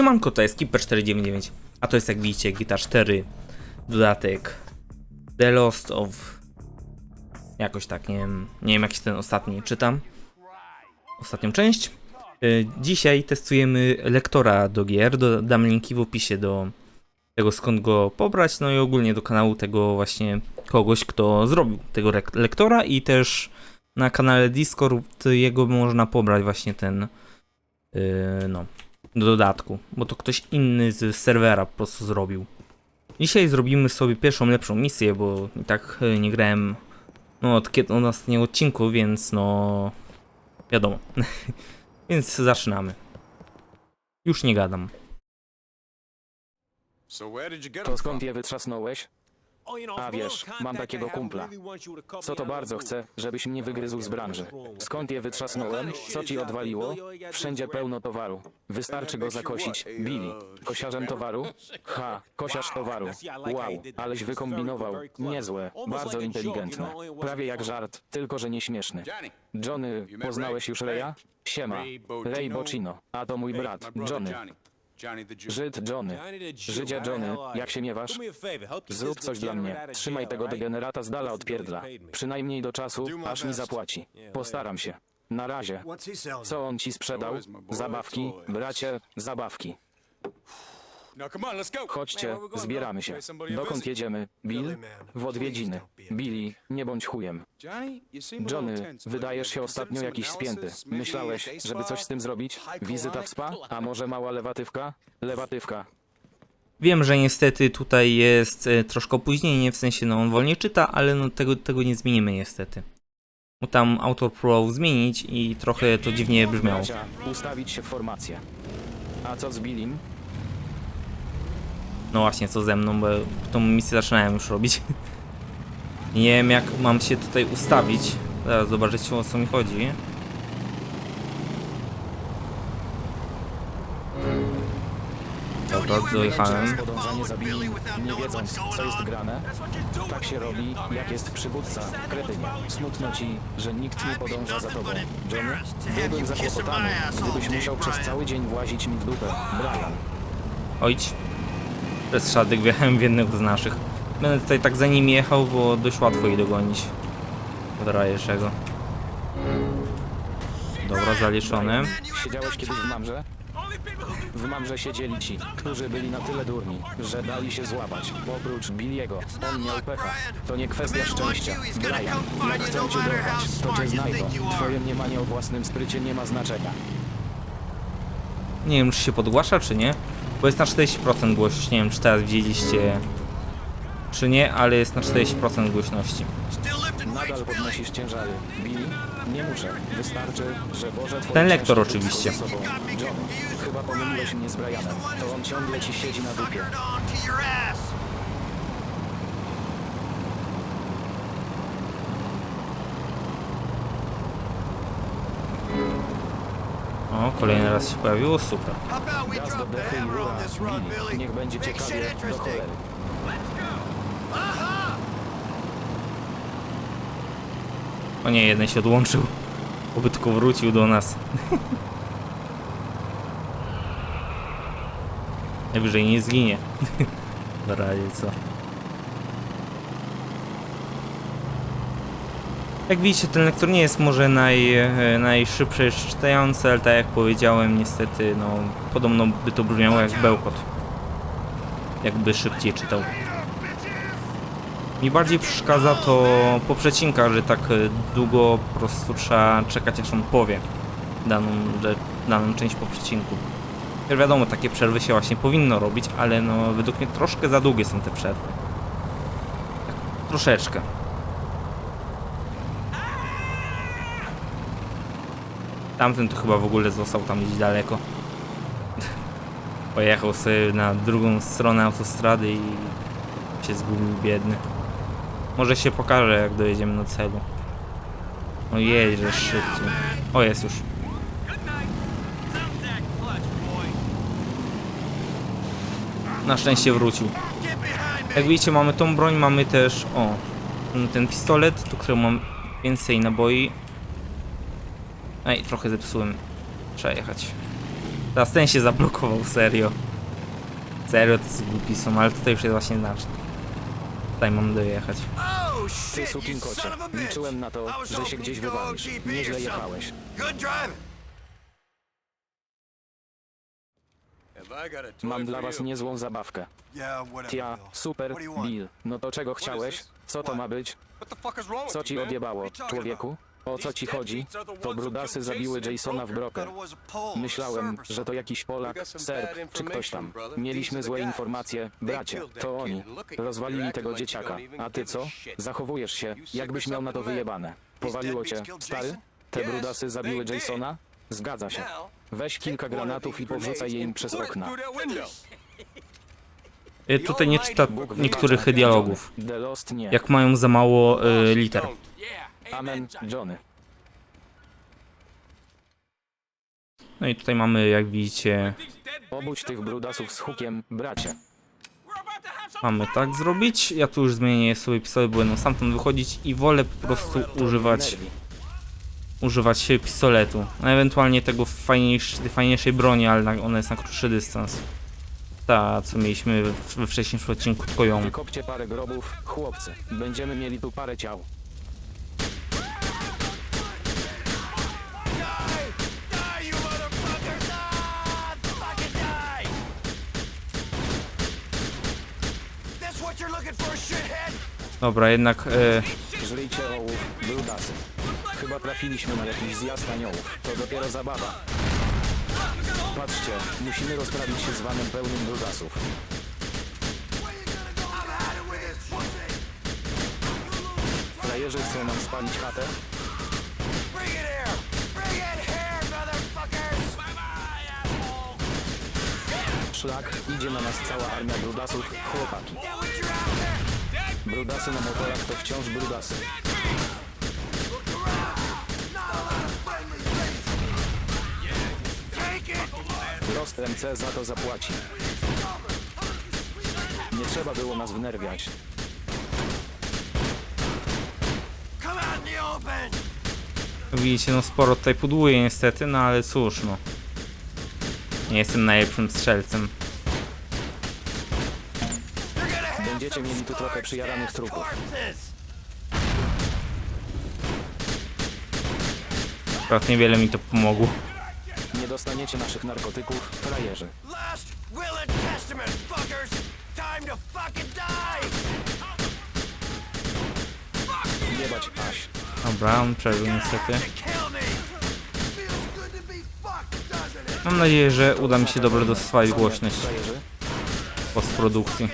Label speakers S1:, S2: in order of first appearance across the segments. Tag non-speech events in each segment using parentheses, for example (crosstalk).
S1: Siemanko, to jest Keeper499, a to jest jak widzicie Guitar 4, dodatek The Lost of... Jakoś tak, nie wiem, nie wiem jak się ten ostatni czytam. Ostatnią część. Y, Dzisiaj testujemy lektora do gier, dodam linki w opisie do tego skąd go pobrać, no i ogólnie do kanału tego właśnie kogoś, kto zrobił tego lektora i też na kanale Discord jego można pobrać właśnie ten yy, no do dodatku, bo to ktoś inny z serwera po prostu zrobił. Dzisiaj zrobimy sobie pierwszą lepszą misję, bo i tak y, nie grałem no od kiedy od ostatniego odcinku, więc no wiadomo. (laughs) więc zaczynamy. Już nie gadam.
S2: To skąd je wytrzasnąłeś? A wiesz, mam takiego kumpla. Co to bardzo chcę, żebyś mnie wygryzł z branży. Skąd je wytrzasnąłem? Co ci odwaliło? Wszędzie pełno towaru. Wystarczy go zakosić. Billy. Kosiarzem towaru? Ha, kosiarz towaru. Wow, aleś wykombinował. Niezłe, bardzo inteligentne. Prawie jak żart, tylko że nieśmieszny. Johnny, poznałeś już Reya? Siema. Ray Bocino. A to mój brat, Johnny. Żyd Johnny. Żydzie Johnny, jak się miewasz? Zrób coś dla mnie. Trzymaj tego degenerata z dala od pierdla. Przynajmniej do czasu, aż mi zapłaci. Postaram się. Na razie. Co on ci sprzedał? Zabawki, bracie, zabawki. Chodźcie, zbieramy się. Dokąd jedziemy? Bill? W odwiedziny. Billy, nie bądź chujem. Johnny, wydajesz się ostatnio jakiś spięty. Myślałeś, żeby coś z tym zrobić? Wizyta w spa? A może mała lewatywka? Lewatywka.
S1: Wiem, że niestety tutaj jest e, troszkę opóźnienie, w sensie no on wolniej czyta, ale no tego, tego nie zmienimy niestety. Bo tam autor próbował zmienić i trochę to dziwnie brzmiało.
S2: Bracia, ustawić się w formację. A co z Billim?
S1: No właśnie, co ze mną, bo tą misję zaczynałem już robić. (laughs) Nie wiem jak mam się tutaj ustawić. Zaraz zobaczycie o co mi chodzi. Dobra, dojechałem.
S2: Podążanie za Billim, nie wiedząc, co jest grane. Tak się robi, jak jest przywódca, kretynie. Smutno ci, że nikt nie podąża za tobą. Johnny? Byłbym zakłopotany, gdybyś musiał przez cały dzień włazić mi w dupę. Brian.
S1: Ojdź. Przez szadek wjechałem w jednego z naszych. Będę tutaj tak za nim jechał, bo dość łatwo jej dogonić. Od Rajeszego. Dobra, zaliczony.
S2: Siedziałeś kiedyś w Mamrze? W Mamrze siedzieli ci, którzy byli na tyle durni, że dali się złapać. Oprócz Billiego, on miał pecha. To nie kwestia szczęścia. Brian, jak chcą cię dorwać, to cię znajdą. Twoje mniemanie o własnym sprycie nie ma znaczenia.
S1: Nie wiem, czy się podgłasza, czy nie. Bo jest na 40% głośność. Nie wiem, czy teraz widzieliście, czy nie, ale jest na 40% głośności.
S2: Nadal podnosisz ciężary. Billy? Nie muszę. Wystarczy, że wożę twoje
S1: Ten lektor oczywiście.
S2: John, chyba pomyliłeś mnie z Brianem. To on ciągle ci siedzi na dupie.
S1: O, kolejny raz się pojawiło, super.
S2: Gaz do dechy i rura. Billy, niech będzie ciekawie do cholery.
S1: O nie, jeden się odłączył. Oby tylko wrócił do nas. (laughs) Najwyżej nie zginie. (laughs) Na razie co. Jak widzicie, ten lektor nie jest może naj, e, najszybszy czytający, ale tak jak powiedziałem, niestety, no, podobno by to brzmiało jak bełkot. Jakby szybciej czytał. Mi bardziej przeszkadza to po przecinkach, że tak e, długo po prostu trzeba czekać aż on powie daną, że, daną część po przecinku. Wiadomo, takie przerwy się właśnie powinno robić, ale no według mnie troszkę za długie są te przerwy. Tak, troszeczkę. Tamten to chyba w ogóle został tam gdzieś daleko. Pojechał sobie na drugą stronę autostrady i się zgubił biedny. Może się pokaże jak dojedziemy do celu. O jedzie szybciej. O jest już. Na szczęście wrócił. Jak widzicie mamy tą broń, mamy też o ten pistolet, do którego mam więcej naboi. Ej, trochę zepsułem. Trzeba jechać. Teraz ten się zablokował, serio. Serio, to głupi są, ale tutaj już jest właśnie znaczny. Tutaj mam dojechać.
S2: Ty sukinkocie, liczyłem na to, że się gdzieś wywalisz. Nieźle jechałeś. Mam dla was niezłą zabawkę. Tia, super? Bill. No to czego chciałeś? Co to ma być? Co ci odjebało, człowieku? O co ci chodzi? To brudasy zabiły Jasona w broker. Myślałem, że to jakiś Polak, Serb czy ktoś tam. Mieliśmy złe informacje, bracie, to oni. Rozwalili tego dzieciaka. A ty co? Zachowujesz się, jakbyś miał na to wyjebane. Powaliło cię, stary? Te brudasy zabiły Jasona? Zgadza się. Weź kilka granatów i powrzucaj je im przez okna.
S1: Y, Tutaj nie czyta niektórych dialogów. Jak mają za mało y, liter.
S2: Amen, Johnny.
S1: No i tutaj mamy, jak widzicie,
S2: Obudź tych brudasów z hukiem, bracie.
S1: mamy tak zrobić. Ja tu już zmienię sobie pistolet, bo będą stamtąd wychodzić i wolę po prostu używać,
S2: Nerwi.
S1: używać pistoletu. No, ewentualnie tego fajniejsz, tej fajniejszej broni, ale na, ona jest na krótszy dystans. Ta, co mieliśmy we, we wcześniejszym odcinku, tylko ją.
S2: Wykopcie parę grobów, chłopcy. Będziemy mieli tu parę ciał.
S1: Dobra, jednak e,
S2: Żryjcie ołów. Chyba trafiliśmy na jakiś zjazd aniołów. To dopiero zabawa. Patrzcie, musimy rozprawić się z vanem pełnym brudasów. Frajerzy chcą nam spalić chatę? Szlak, idzie na nas cała armia brudasów, chłopaki. Brudasy na motorach to wciąż brudasy. Lost MC za to zapłaci. Nie trzeba było nas wnerwiać.
S1: Widzicie, no sporo tutaj pudłuje niestety, no ale cóż, no. Nie jestem najlepszym strzelcem.
S3: Some
S2: mieli tu trochę trupów.
S1: Akurat niewiele mi to pomogło.
S2: Nie dostaniecie naszych narkotyków, frajerzy.
S3: Last will and testament, fuckers! Time to fucking die!
S2: Jebać Aś.
S1: Dobra, on przeżył niestety. Mam nadzieję, że uda mi się dobrze dostosować głośność
S2: Frajerzy?
S1: w postprodukcji.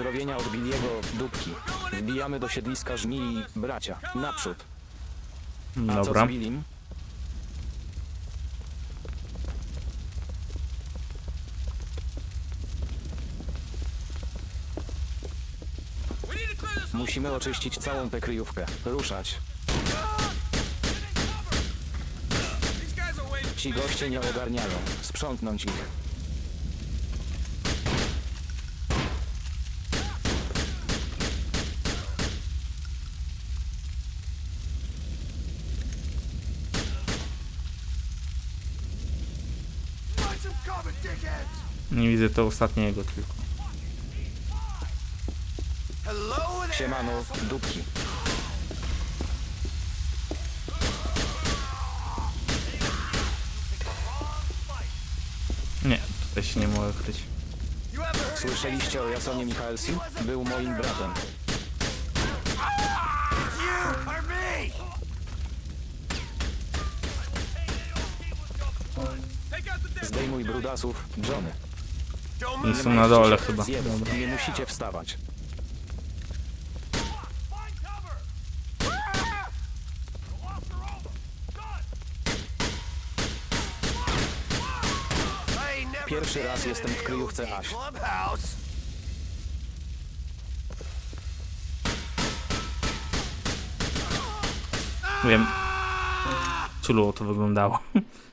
S2: Pozdrowienia od Billiego Dubki. Wbijamy do siedliska żmii bracia. Naprzód. A co
S1: Dobra.
S2: z Billim? Musimy oczyścić całą tę kryjówkę. Ruszać. Ci goście nie ogarniają. Sprzątnąć ich.
S1: Nie widzę to ostatniego tylko.
S2: Siemano, dupki.
S1: Nie, tutaj się nie mogę kryć.
S2: Słyszeliście o Jasonie Michalsi? Był moim bratem. Zdejmuj brudasów, Johnny.
S1: Oni są na dole chyba.
S2: Zjeb, nie musicie wstawać. Pierwszy raz jestem w kryjówce Aś.
S1: Wiem. Ciulu to wyglądało. (laughs)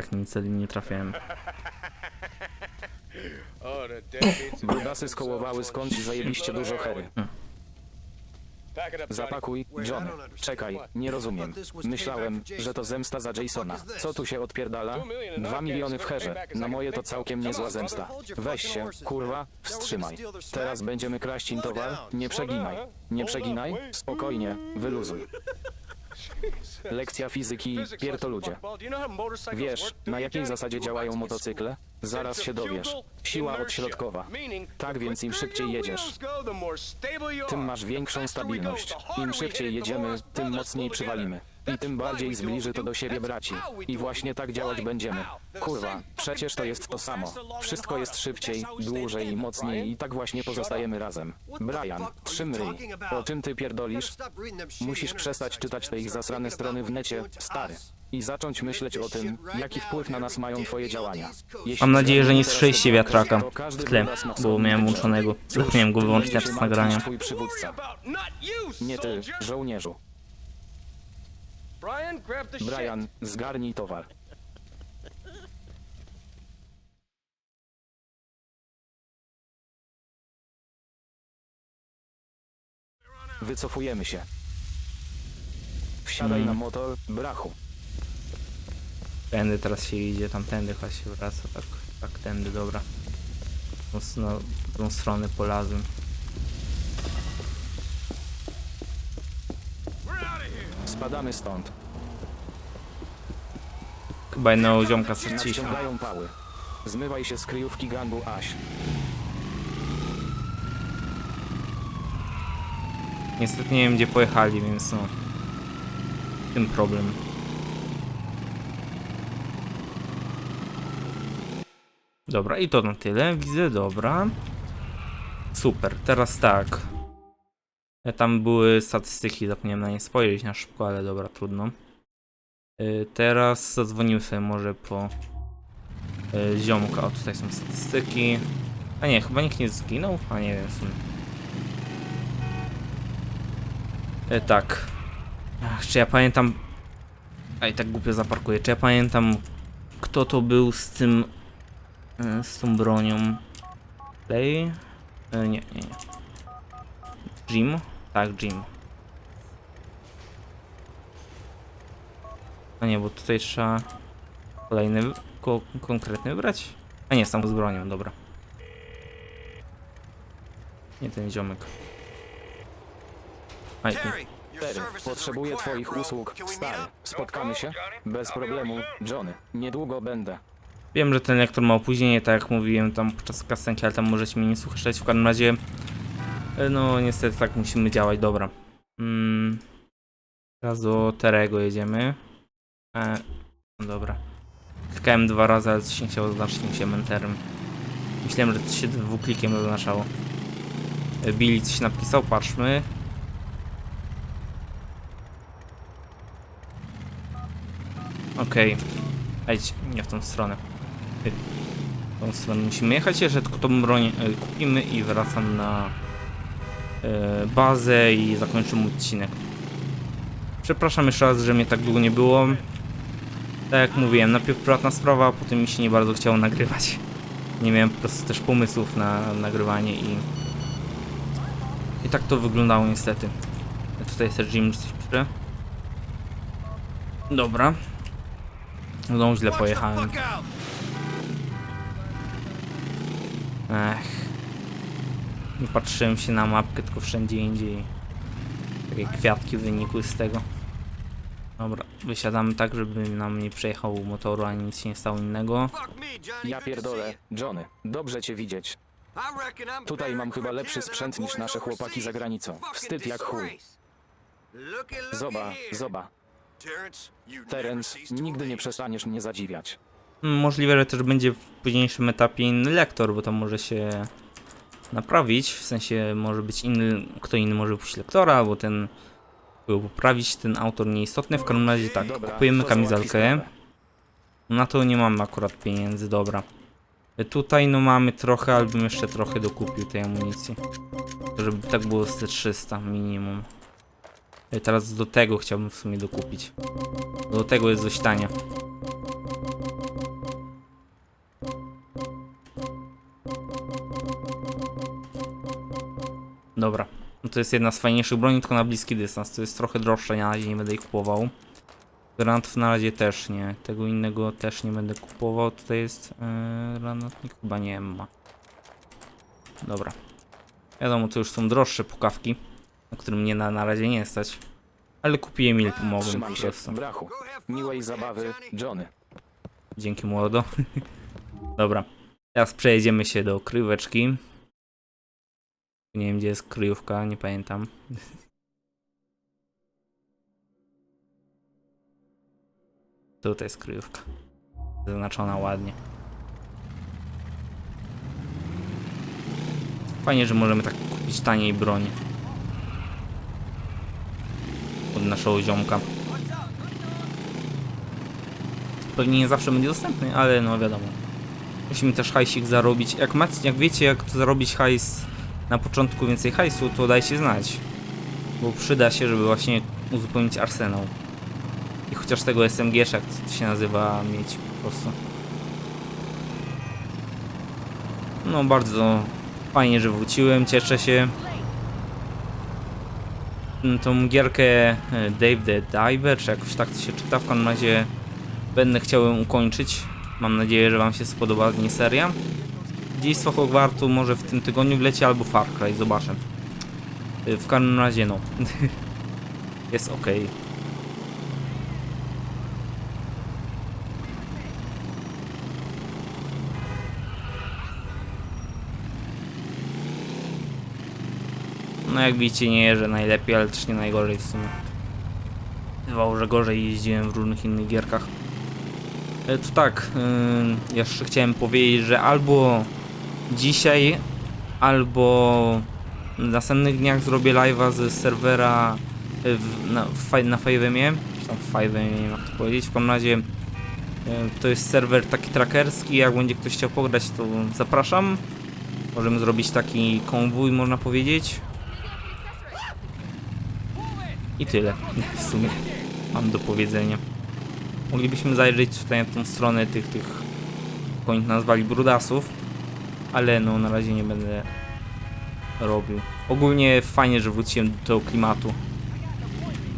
S1: Tak nic nie trafiałem.
S2: Brudasy (laughs) skołowały skądś zajebiście dużo hery. Zapakuj, John. Czekaj, nie rozumiem. Myślałem, że to zemsta za Jasona. Co tu się odpierdala? Dwa miliony w herze. Na moje to całkiem niezła zemsta. Weź się, kurwa, wstrzymaj. Teraz będziemy kraść im towar? Nie przeginaj. Nie przeginaj? Spokojnie, wyluzuj. (laughs) Lekcja fizyki, piertoludzie. Wiesz, na jakiej zasadzie działają motocykle? Zaraz się dowiesz. Siła odśrodkowa. Tak więc im szybciej jedziesz, tym masz większą stabilność. Im szybciej jedziemy, tym mocniej przywalimy. I tym bardziej zbliży to do siebie braci. I właśnie tak działać będziemy. Kurwa, przecież to jest to samo. Wszystko jest szybciej, dłużej i mocniej i tak właśnie pozostajemy razem. Brian, trzym ryj. O czym ty pierdolisz? Musisz przestać czytać te ich zasrane strony w necie, stary. I zacząć myśleć o tym, jaki wpływ na nas mają twoje działania. Jeśli
S1: Mam nadzieję, że nie
S2: to
S1: wiatraka w tle, bo miałem włączonego. Zapomniałem go wyłączyć na czas nagrania.
S2: Nie ty, żołnierzu.
S3: Brian, grab the
S2: Brian, zgarnij towar. Wycofujemy się. Wsiadaj na motor, brachu.
S1: Tędy teraz się idzie, tamtędy chyba się wraca, tak, tak tędy, dobra. W tą, no, w tą stronę polazłem.
S2: Spadamy stąd.
S1: Chyba jednego ziomka straciliśmy.
S2: Pały. Zmywaj się z kryjówki gangu Aś.
S1: Niestety nie wiem gdzie pojechali, więc no. Tym problem. Dobra, i to na tyle. Widzę, dobra. Super, teraz tak. E, Tam były statystyki, zapomniałem na nie spojrzeć na szybko, ale dobra, trudno. E, Teraz zadzwonimy sobie może po e, ziomka. O, tutaj są statystyki. A nie, chyba nikt nie zginął? A nie wiem. E, tak. Ach, czy ja pamiętam. A i tak głupio zaparkuję. Czy ja pamiętam, kto to był z tym. z tą bronią? Play? Nie, nie, nie. Jim? Tak, Jim. A nie, bo tutaj trzeba kolejny ko konkretny wybrać. A nie, sam z bronią, dobra. Nie ten ziomek. Aj, nie.
S3: Terry,
S2: Terry, potrzebuję twoich usług.
S3: Up?
S2: spotkamy się? Bez problemu, Johnny. Niedługo będę.
S1: Wiem, że ten lektor ma opóźnienie, tak jak mówiłem tam podczas kastenki, ale tam możecie mnie nie słyszeć. W każdym razie, no niestety tak musimy działać, dobra. Mm, teraz do Terego jedziemy. E, no dobra. Klikałem dwa razy, ale coś nie chciało zaznaczyć mi się menterem. Myślałem, że to się dwuklikiem zaznaczało. E, Billy coś napisał, patrzmy. Okej. Ejdź, nie w tą stronę. W tą stronę musimy jechać, jeszcze tylko tą broń e, kupimy i wracam na e, bazę i zakończymy odcinek. Przepraszam jeszcze raz, że mnie tak długo nie było. Tak jak mówiłem, najpierw prywatna sprawa, potem mi się nie bardzo chciało nagrywać. Nie miałem po prostu też pomysłów na nagrywanie i... I tak to wyglądało niestety. Tutaj jest też Jim, czy coś pisze. Dobra. Znowu źle pojechałem. Ech. Nie patrzyłem się na mapkę, tylko wszędzie indziej. Takie kwiatki wynikły z tego. Dobra, wysiadamy tak, żeby nam nie przejechał motoru, ani nic się nie stało innego.
S2: Ja
S3: to
S2: pierdolę, Johnny. Dobrze cię widzieć. Tutaj mam chyba lepszy sprzęt niż nasze chłopaki za granicą. Wstyd jak chuj. Zoba, zoba. Terence,
S3: to
S2: nigdy nie przestaniesz mnie zadziwiać.
S1: Mm, Możliwe, że też będzie w późniejszym etapie inny lektor, bo tam może się naprawić, w sensie może być inny, kto inny może pójść lektora, bo ten poprawić, ten autor nieistotny. W każdym razie tak,
S2: Dobra,
S1: kupujemy kamizelkę. Na to nie mamy akurat pieniędzy, dobra. Tutaj no mamy trochę, ale bym jeszcze trochę dokupił tej amunicji. Żeby tak było z te 300 minimum. E, Teraz do tego chciałbym w sumie dokupić. Do tego jest dość tania. To jest jedna z fajniejszych broni, tylko na bliski dystans. To jest trochę droższe, na razie nie będę ich kupował. Granatów na razie też nie. Tego innego też nie będę kupował. Tutaj jest yy, granatnik? Chyba nie ma. Dobra. Wiadomo, to już są droższe pukawki, na którym mnie na, na razie nie stać. Ale kupiłem ile pomogłem po prostu.
S2: brachu. Miłej zabawy, Johnny.
S1: Dzięki młodo. (laughs) Dobra. Teraz przejedziemy się do kryjóweczki. Nie wiem gdzie jest kryjówka, nie pamiętam. (laughs) Tutaj jest kryjówka. Zaznaczona ładnie. Fajnie, że możemy tak kupić taniej broń. Od naszego ziomka. Pewnie nie zawsze będzie dostępny, ale no wiadomo. Musimy też hajsik zarobić. Jak macie, jak wiecie jak zarobić hajs na początku więcej hajsu, to dajcie znać. Bo przyda się, żeby właśnie uzupełnić arsenał. I chociaż tego SMG, jak to się nazywa, mieć po prostu. No bardzo fajnie, że wróciłem, cieszę się. Mm, Tą gierkę e, Dave the Diver, czy jakoś tak to się czyta, w każdym razie będę chciał ją ukończyć. Mam nadzieję, że Wam się spodoba z niej seria. Dziejstwo Hogwartu może w tym tygodniu wleci albo Far Cry, zobaczę. Y, W każdym razie no. (laughs) Jest ok. No jak widzicie nie jeżdżę najlepiej, ale też nie najgorzej w sumie. Bywało, że gorzej jeździłem w różnych innych gierkach. E, To tak, yy, jeszcze chciałem powiedzieć, że albo dzisiaj, albo w następnych dniach zrobię live'a ze serwera y, w, na, w, na Five'emie, czy tam Five'emie, nie jak to powiedzieć, w każdym razie y, to jest serwer taki trackerski, jak będzie ktoś chciał pograć, to zapraszam. Możemy zrobić taki konwój, można powiedzieć. I tyle, (laughs) w sumie mam do powiedzenia. Moglibyśmy zajrzeć tutaj na tą stronę tych, tych, jak oni nazwali, brudasów, ale no na razie nie będę robił. Ogólnie fajnie, że wróciłem do tego klimatu.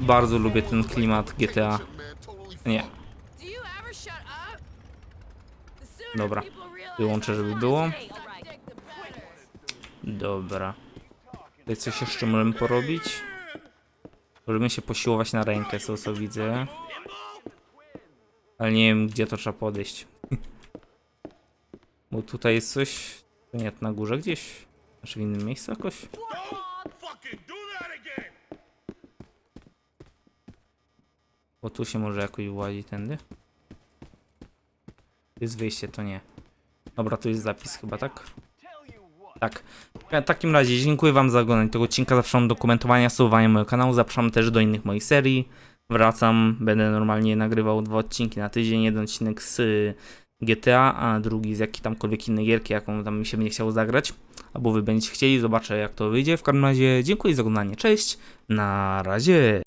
S1: Bardzo lubię ten klimat GTA. Nie, Dobra. Wyłączę, żeby było. dobra. Tutaj coś jeszcze możemy porobić. Możemy się posiłować na rękę, co co widzę. Ale nie wiem, gdzie to trzeba podejść. (laughs) Bo tutaj jest coś... Nie, na górze gdzieś? Znaczy w innym miejscu jakoś? Bo tu się może jakoś włazi tędy. Tu jest wyjście, to nie. Dobra, tu jest zapis chyba, tak? Tak. W takim razie dziękuję wam za oglądanie tego odcinka. Zapraszam do komentowania, subowania mojego kanału. Zapraszam też do innych moich serii. Wracam, będę normalnie nagrywał dwa odcinki na tydzień. Jeden odcinek z GTA, a drugi z jakiej tamkolwiek innej gierki, jaką tam mi się będzie chciało zagrać. Albo wy będziecie chcieli, zobaczę jak to wyjdzie. W każdym razie dziękuję za oglądanie. Cześć, na razie.